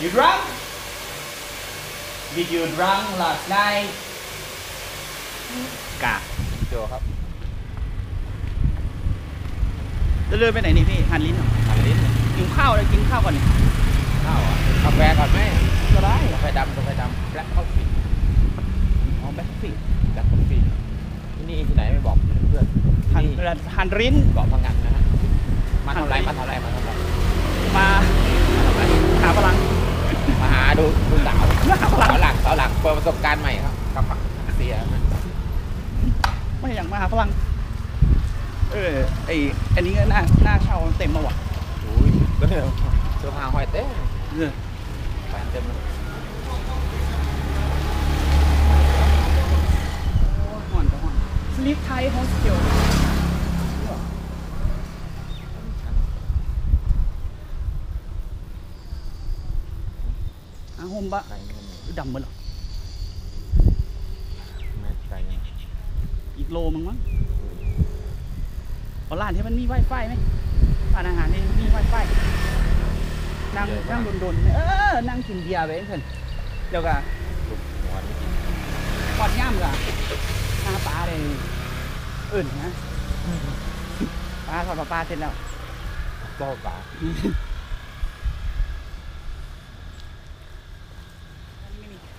you drunk Did you drunk last night กะโจครับจะเดินไปไหนนี่พี่หันลิ้นเหรอหันลิ้นกินข้าวเลยกินข้าวก่อนนี่ข้าวอะกาแฟก่อนไหมก็ได้กาแฟดำกาแฟดำแบล็คคอฟฟี่อ๋อแบ็คฟิงแบล็คคอฟฟี่ที่นี่ที่ไหนไม่บอกเพื่อนๆหันที่นี่หันลิ้นเกาะพังงันนะฮะมาเท่าไหรหัมานลิ้นเท่าไหรมาเท่าไหรมามาเท่าไหรหาพลังมาหาดูดูสาวหาพลังสาวหลักสาวหลักเปิดประสบการณ์ใหม่ครับกับผักเสียนะไม่อย่างมาหาพลัง เออไออันนี้ก็น่าน่าเช่าเต็มมาวะอุ้ยเสื้อผ้าห้อยเต้เออแฟนเต็มเลยห่อนก็ห่อนสลิปไทยโฮสเทลอาโฮม บะไก่เงินดำหมดเหรอแม่ไก่เงินอีกโลมึงมั้งเอาร้านที่มันมีไวไฟไหมร้านอาหารที่มีไวไฟนั่งนั่งโดนๆเออนั่งกินเบียร์ไปเพื่อนเดี๋ยวกะลูกหัวนี่กินทอดย่ำกะหน้าปลาเลยอื่นนะปลาทอดปลาปลาเสร็จแล้วโต๊ะปลา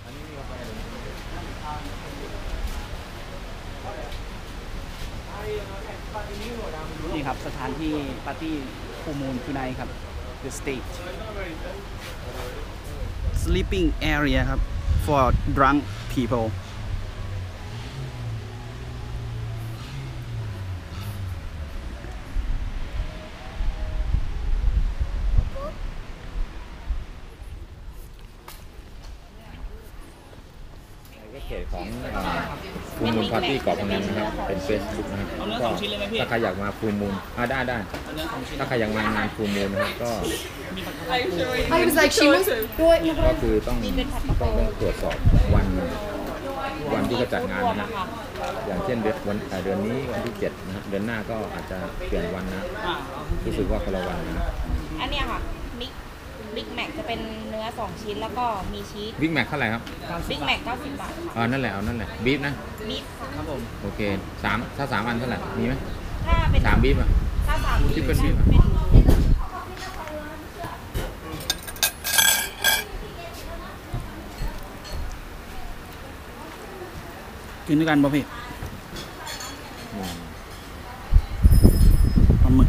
อันนี้มีกาแฟเลย นี่ครับ ส ถานที่ปาร์ตี้ฟูมูลคือในครับ The Stage Sleeping area ครับ for drunk people ก็เขตของ ฟูมูลพาร์ตี้เกาะพงันนะครับ เป็นเฟซบุ๊กนะครับเอาเนื้อก็สองชิ้นเลยไหมพี่ถ้าใครอยากมาฟูมูลอ่าได้ได้อันนี้ของชิ้นถ้าใครอยากมางานฟูมูลนะครับก็ I was like, she was doing ก็คือต้องต้องต้องตรวจสอบวันวันที่เขาจัดงานนะฮะอย่างเช่นเดือนวันเอ่อเดือนนี้วันที่เจ็ดนะครับเดือนหน้าก็อาจจะเปลี่ยนวันนะอ่ารู้สึกว่าคนละวันนะอันเนี้ยค่ะมิก บิ๊กแม็กจะเป็นเนื้อ 2 ชิ้นแล้วก็มีชีสบิ๊กแม็กเท่าไหร่ครับบิ๊กแม็ก90 บาทอ๋อนั่นแหละเอานั่นแหละบีฟนะมีดค่ะครับผมโอเคสามถ้าสามอันเท่าไหร่มีไหมถ้าเป็นสามบีฟอะ ถ้าสามที่เป็นบีฟอะ กินด้วยกันป่ะพี่ อืม ปลาหมึก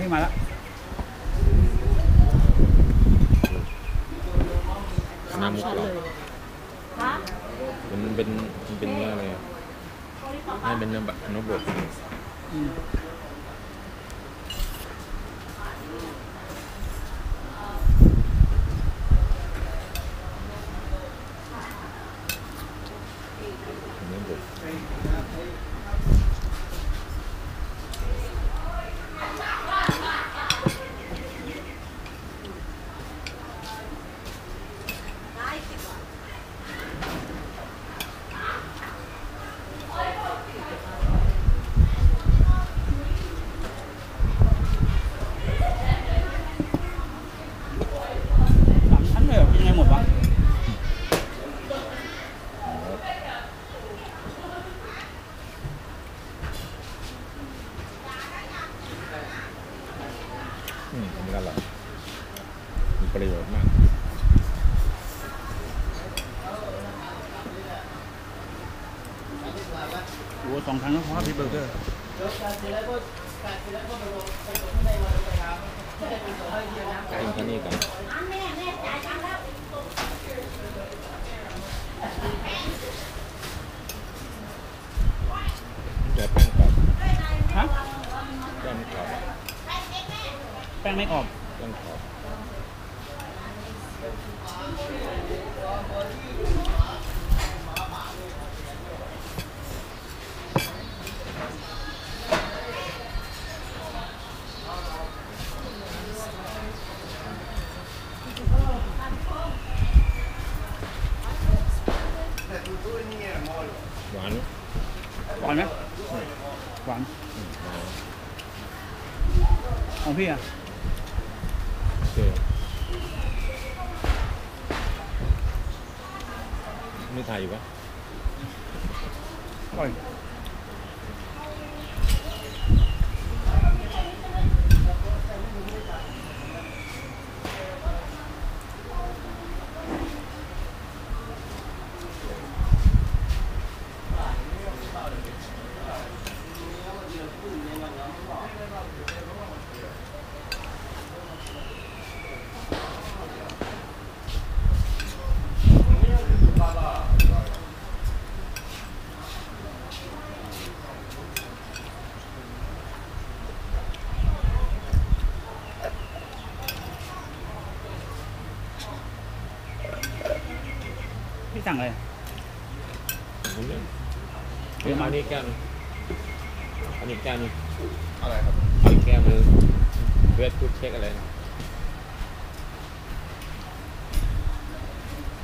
ร่อยนะหอมพี่มาแล้ว ประโยชน์มากโอ้สองครั้งก็พอพี่เบอร์เกอร์กินแค่นี้ก่อนแต่แป้งกรอบฮะแป้งกรอบแป้งไม่กรอบแป้งกรอบานไหมหวานอืมหวานของพี่อะโอเคนี่ถ่ายอยู่ปะอร่อย เนี่ยเดี๋ยวมาเอานี่แก้วหนึงอันนี้แก้วหนึงอะไรครับเอาอีกแก้วหนึงเวทฟูดเช็คอะไรนะ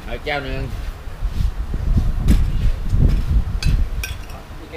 เอาอีกแก้วหนึงไม่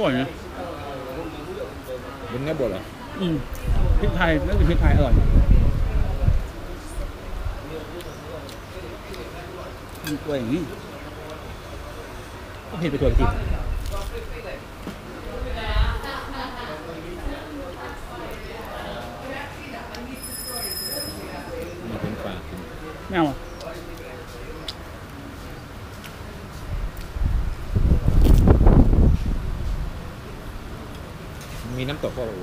ร่อยนะเป็นเนื้อบดเหรออืมพริกไทยนั่นคือพริกไทยอร่อยมีตัวอย่างนี้ก็เผ็ดไปตัวจริงมีเป็นปลากินไม่เอา อะมีน้ำตกก็โอ้โห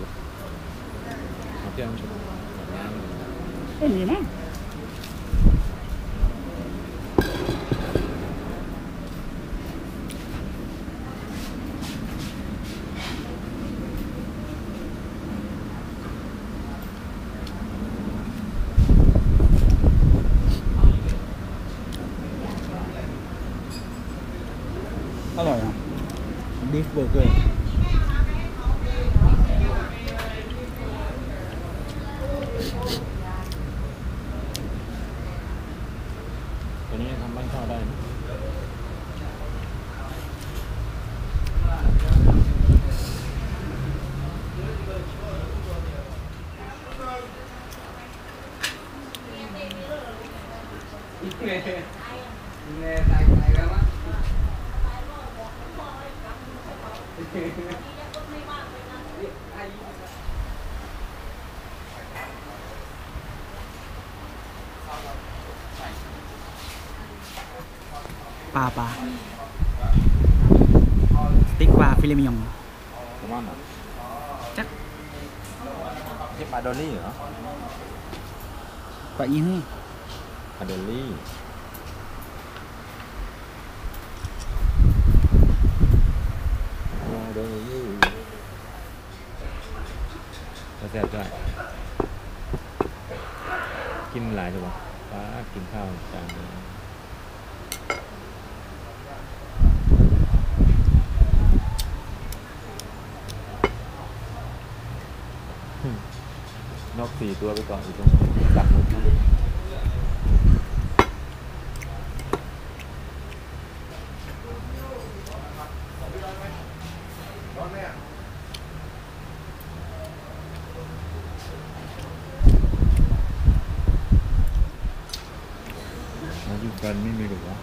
เอาเที่ยวน้ำตกแบบน้ำ ไม่มีมั้งอร่อยอะบีฟเบอร์เกอร์ ตัวนี้ทำบ้านเช่าได้ ปลาปลาสติ๊กปลาฟิเลมิยองแซลมอนเหรจักที่ปลาดอลลี่เหรอปลาอีนี่ปลาดอลลี่ปลาดอลลี่ปลาแซ่บด้วยกินหลายจังวะปลากินข้าวจานนี้ กสี่ตัวไปก่อนอยู่ตรงดักหมึกนะมาอยู่กันไม่มีหรอวะ